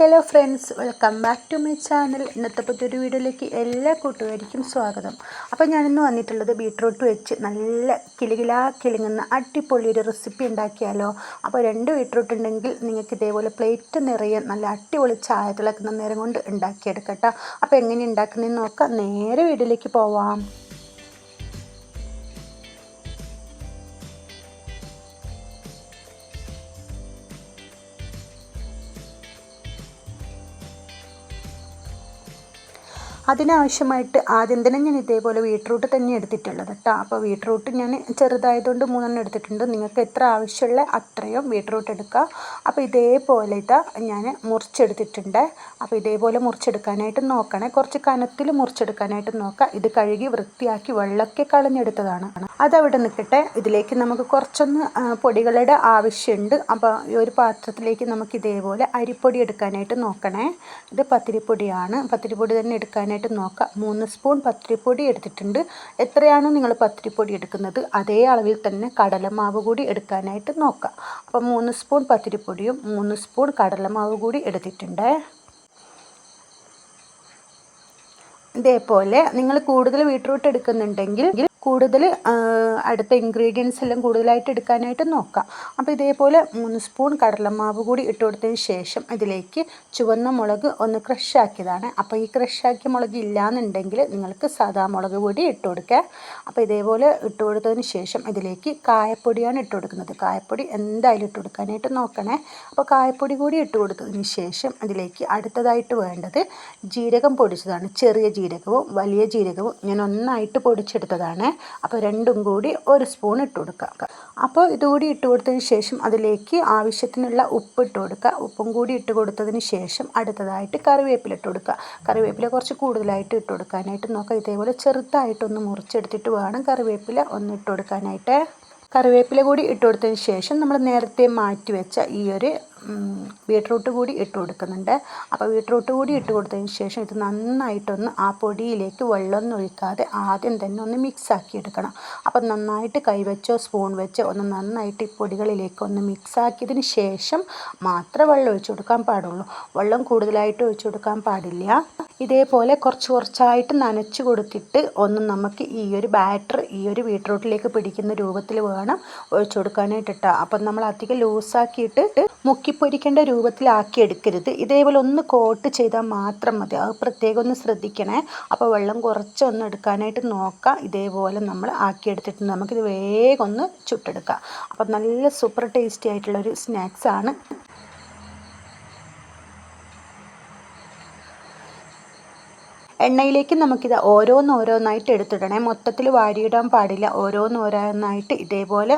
Hello friends welcome back to my channel ഇന്നത്തെ പുതിയൊരു വീഡിയോയിലേക്ക് എല്ലാ കൂട്ടുകാർക്കും സ്വാഗതം. അപ്പോൾ ഞാനിന്ന് വന്നിട്ടുള്ളത് ബീട്രൂട്ട് വെച്ച് നല്ല കിലുകിലാ കിലുങ്ങുന്ന അടിപൊളി ഒരു റെസിപ്പി ഉണ്ടാക്കിയാലോ. അപ്പോൾ രണ്ട് ബീട്രൂട്ട് ഉണ്ടെങ്കിൽ നിങ്ങൾക്ക് ഇതേപോലെ പ്ലേറ്റ് നിറയെ നല്ല അടിപൊളി ചായ തിളക്കുന്ന നേരം കൊണ്ട് ഉണ്ടാക്കിയെടുക്കട്ടോ അപ്പോൾ എങ്ങനെ ഉണ്ടാക്കുന്നതെന്ന് നോക്കാം. നേരെ വീഡിയോയിലേക്ക് പോവാം. അതിനാവശ്യമായിട്ട് ആദ്യം തന്നെ ഞാൻ ഇതേപോലെ ബീട്രൂട്ട് തന്നെ എടുത്തിട്ടുള്ളത് കേട്ടോ അപ്പോൾ ബീട്രൂട്ട് ഞാൻ ചെറുതായതുകൊണ്ട് മൂന്നെണ്ണം എടുത്തിട്ടുണ്ട്. നിങ്ങൾക്ക് എത്ര ആവശ്യമുള്ള അത്രയും ബീട്രൂട്ട് എടുക്കുക അപ്പോൾ ഇതേപോലെ ഇതാ ഞാൻ മുറിച്ചെടുത്തിട്ടുണ്ട്. അപ്പോൾ ഇതേപോലെ മുറിച്ചെടുക്കാനായിട്ട് നോക്കണേ. കുറച്ച് കനത്തിൽ മുറിച്ചെടുക്കാനായിട്ട് നോക്കുക ഇത് കഴുകി വൃത്തിയാക്കി വെള്ളമൊക്കെ കളഞ്ഞെടുത്തതാണ്. അതവിടെ നിൽക്കട്ടെ. ഇതിലേക്ക് നമുക്ക് കുറച്ചൊന്ന് പൊടികളുടെ ആവശ്യമുണ്ട്. അപ്പോൾ ഈ ഒരു പാത്രത്തിലേക്ക് നമുക്ക് ഇതേപോലെ അരിപ്പൊടി എടുക്കാനായിട്ട് നോക്കണേ. ഇത് പത്തിരിപ്പൊടിയാണ്. പത്തിരിപ്പൊടി തന്നെ എടുക്കാനായിട്ട് എടുക്കാനായിട്ട് നോക്കാം. മൂന്ന് സ്പൂൺ പത്തിരിപ്പൊടി എടുത്തിട്ടുണ്ട്. എത്രയാണ് നിങ്ങൾ പത്തിരിപ്പൊടി എടുക്കുന്നത് അതേ അളവിൽ തന്നെ കടലമാവ് കൂടി എടുക്കാനായിട്ട് നോക്കാം. അപ്പോൾ മൂന്ന് സ്പൂൺ പത്തിരിപ്പൊടിയും മൂന്ന് സ്പൂൺ കടലമാവ് കൂടി എടുത്തിട്ടുണ്ട്. ഇതേപോലെ നിങ്ങൾ കൂടുതൽ ബീട്രൂട്ട് എടുക്കുന്നുണ്ടെങ്കിൽ കൂടുതൽ അടുത്ത ഇൻഗ്രീഡിയൻസ് എല്ലാം കൂടുതലായിട്ട് എടുക്കാനായിട്ട് നോക്കാം. അപ്പോൾ ഇതേപോലെ മൂന്ന് സ്പൂൺ കടലമാവ് കൂടി ഇട്ട് കൊടുത്തതിന് ശേഷം ഇതിലേക്ക് ചുവന്ന മുളക് ഒന്ന് ക്രഷാക്കിയതാണ് അപ്പോൾ ഈ ക്രഷാക്കിയ മുളക് ഇല്ലയെന്നുണ്ടെങ്കിൽ നിങ്ങൾക്ക് സാധാ മുളക് കൂടി ഇട്ട് കൊടുക്കുക അപ്പോൾ ഇതേപോലെ ഇട്ട് കൊടുത്തതിന് ശേഷം ഇതിലേക്ക് കായപ്പൊടിയാണ് ഇട്ട് കൊടുക്കുന്നത്. കായപ്പൊടി എന്തായാലും ഇട്ട് കൊടുക്കാനായിട്ട് നോക്കണേ. അപ്പോൾ കായപ്പൊടി കൂടി ഇട്ട് കൊടുത്തതിന് ശേഷം അതിലേക്ക് അടുത്തതായിട്ട് വേണ്ടത് ജീരകം പൊടിച്ചതാണ്. ചെറിയ ജീരകവും വലിയ ജീരകവും ഞാൻ ഒന്നായിട്ട് പൊടിച്ചെടുത്തതാണ്. അപ്പോൾ രണ്ടും കൂടി ഒരു സ്പൂൺ ഇട്ട് കൊടുക്കുക. അപ്പോൾ ഇതുകൂടി ഇട്ട് കൊടുത്തതിന് ശേഷം അതിലേക്ക് ആവശ്യത്തിനുള്ള ഉപ്പ് ഇട്ട് കൊടുക്കുക. ഉപ്പും കൂടി ഇട്ട് കൊടുത്തതിന് ശേഷം അടുത്തതായിട്ട് കറിവേപ്പില ഇട്ട് കൊടുക്കുക. കറിവേപ്പില കുറച്ച് കൂടുതലായിട്ട് ഇട്ട് കൊടുക്കാനായിട്ട് നോക്കുക ഇതേപോലെ ചെറുതായിട്ടൊന്ന് മുറിച്ചെടുത്തിട്ട് വേണം കറിവേപ്പില ഒന്ന് ഇട്ട് കൊടുക്കാനായിട്ട്. കറിവേപ്പില കൂടി ഇട്ട് കൊടുത്തതിന് ശേഷം നമ്മൾ നേരത്തെ മാറ്റി വെച്ച ഈ ഒരു ബീട്രൂട്ട് കൂടി ഇട്ട് കൊടുക്കുന്നുണ്ട്. അപ്പോൾ ബീട്രൂട്ട് കൂടി ഇട്ട് കൊടുത്തതിന് ശേഷം ഇത് നന്നായിട്ടൊന്ന് ആ പൊടിയിലേക്ക് വെള്ളമൊന്നും ഒഴിക്കാതെ ആദ്യം തന്നെ ഒന്ന് മിക്സ് ആക്കി എടുക്കണം. അപ്പോൾ നന്നായിട്ട് കൈവച്ചോ സ്പൂൺ വെച്ചോ ഒന്ന് നന്നായിട്ട് ഈ പൊടികളിലേക്ക് ഒന്ന് മിക്സ് ആക്കിയതിന് ശേഷം മാത്രമേ വെള്ളം ഒഴിച്ചു കൊടുക്കാൻ പാടുള്ളൂ. വെള്ളം കൂടുതലായിട്ട് ഒഴിച്ചു കൊടുക്കാൻ പാടില്ല. ഇതേപോലെ കുറച്ച് കുറച്ചായിട്ട് നനച്ച് കൊടുത്തിട്ട് ഒന്ന് നമുക്ക് ഈ ഒരു ബാറ്റർ ഈ ഒരു ബീട്രൂട്ടിലേക്ക് പിടിക്കുന്ന രൂപത്തിൽ വേണം ഒഴിച്ചു കൊടുക്കാനായിട്ട് ഇട്ടാൽ അപ്പം നമ്മൾ അധികം ലൂസാക്കിയിട്ട് മുക്കി പൊരിക്കേണ്ട രൂപത്തിലാക്കി എടുക്കരുത്. ഇതേപോലെ ഒന്ന് കോട്ട് ചെയ്താൽ മാത്രം മതി. അത് പ്രത്യേകം ഒന്ന് ശ്രദ്ധിക്കണേ. അപ്പോൾ വെള്ളം കുറച്ചൊന്ന് എടുക്കാനായിട്ട് നോക്കുക ഇതേപോലെ നമ്മൾ ആക്കിയെടുത്തിട്ട് നമുക്കിത് വേഗം ഒന്ന് ചുട്ടെടുക്കാം. അപ്പം നല്ല സൂപ്പർ ടേസ്റ്റി ആയിട്ടുള്ളൊരു സ്നാക്സാണ്. എണ്ണയിലേക്ക് നമുക്കിത് ഓരോന്നോരോന്നായിട്ട് എടുത്തിടണേ. മൊത്തത്തിൽ വാരിയിടാൻ പാടില്ല. ഓരോന്നോരോന്നായിട്ട് ഇതേപോലെ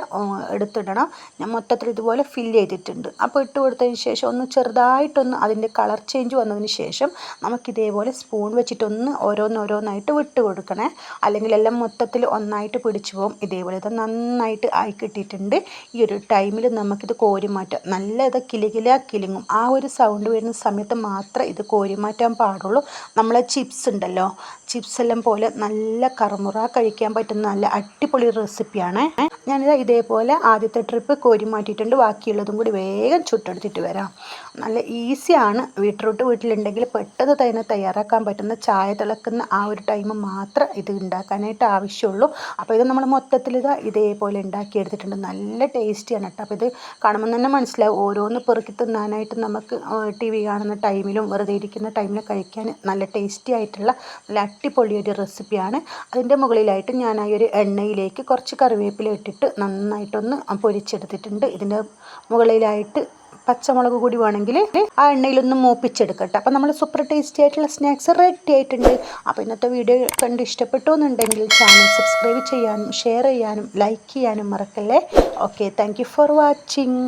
എടുത്തിടണം. ഞാൻ മൊത്തത്തിൽ ഇതുപോലെ ഫിൽ ചെയ്തിട്ടുണ്ട്. അപ്പോൾ ഇട്ട് കൊടുത്തതിന് ശേഷം ഒന്ന് ചെറുതായിട്ടൊന്ന് അതിന്റെ കളർ ചേഞ്ച് വന്നതിന് ശേഷം നമുക്കിതേപോലെ സ്പൂൺ വെച്ചിട്ടൊന്ന് ഓരോന്നോരോന്നായിട്ട് വിട്ട് കൊടുക്കണേ. അല്ലെങ്കിൽ എല്ലാം മൊത്തത്തിൽ ഒന്നായിട്ട് പിടിച്ചു പോകും. ഇതേപോലെ ഇത് നന്നായിട്ട് ആയി കിട്ടിയിട്ടുണ്ട്. ഈ ഒരു ടൈമിൽ നമുക്കിത് കോരി മാറ്റാം നല്ല ഇത് കിലുകില കിലുങ്ങും. ആ ഒരു സൗണ്ട് വരുന്ന സമയത്ത് മാത്രമേ ഇത് കോരിമാറ്റാൻ പാടുള്ളൂ. നമ്മളെ ചിപ്സ് ഉണ്ടല്ലോ. ചിപ്സ് എല്ലാം പോലെ നല്ല കറുമുറ കഴിക്കാൻ പറ്റുന്ന നല്ല അടിപൊളി റെസിപ്പിയാണ് ഞാനിത് ഇതേപോലെ ആദ്യത്തെ ട്രിപ്പ് കോരി മാറ്റിയിട്ടുണ്ട്. ബാക്കിയുള്ളതും കൂടി വേഗം ചുട്ടെടുത്തിട്ട് വരാം. നല്ല ഈസിയാണ് ബീട്രൂട്ട് വീട്ടിലുണ്ടെങ്കിൽ പെട്ടെന്ന് തന്നെ തയ്യാറാക്കാൻ പറ്റുന്ന ചായ തിളക്കുന്ന ആ ഒരു ടൈം മാത്രം ഇത് ഉണ്ടാക്കാനായിട്ട് ആവശ്യമുള്ളൂ. അപ്പോൾ ഇത് നമ്മൾ മൊത്തത്തിൽ ഇത് ഇതേപോലെ ഉണ്ടാക്കിയെടുത്തിട്ടുണ്ട്. നല്ല ടേസ്റ്റിയാണ് കേട്ടോ. അപ്പോൾ ഇത് കാണുമ്പോൾ തന്നെ മനസ്സിലാവും. ഓരോന്ന് പെറുക്കി തിന്നാനായിട്ട് നമുക്ക് ടി വി കാണുന്ന ടൈമിലും വെറുതെ ഇരിക്കുന്ന ടൈമിലും കഴിക്കാൻ നല്ല ടേസ്റ്റി ആയിട്ടുള്ള നല്ല അടിപൊളിയൊരു റെസിപ്പിയാണ് അതിന്റെ മുകളിലായിട്ട് ഞാൻ ആ ഒരു എണ്ണയിലേക്ക് കുറച്ച് കറിവേപ്പില ഇട്ടിട്ട് നന്നായിട്ടൊന്ന് പൊരിച്ചെടുത്തിട്ടുണ്ട്. ഇതിന്റെ മുകളിലായിട്ട് പച്ചമുളക് കൂടി വേണമെങ്കിൽ ആ എണ്ണയിലൊന്ന് മൂപ്പിച്ചെടുക്കട്ടെ. അപ്പം നമ്മൾ സൂപ്പർ ടേസ്റ്റി ആയിട്ടുള്ള സ്നാക്സ് റെഡി ആയിട്ടുണ്ട്. അപ്പോൾ ഇന്നത്തെ വീഡിയോ കണ്ട് ഇഷ്ടപ്പെട്ടു എന്നുണ്ടെങ്കിൽ ചാനൽ സബ്സ്ക്രൈബ് ചെയ്യാനും ഷെയർ ചെയ്യാനും ലൈക്ക് ചെയ്യാനും മറക്കല്ലേ? Okay thank for watching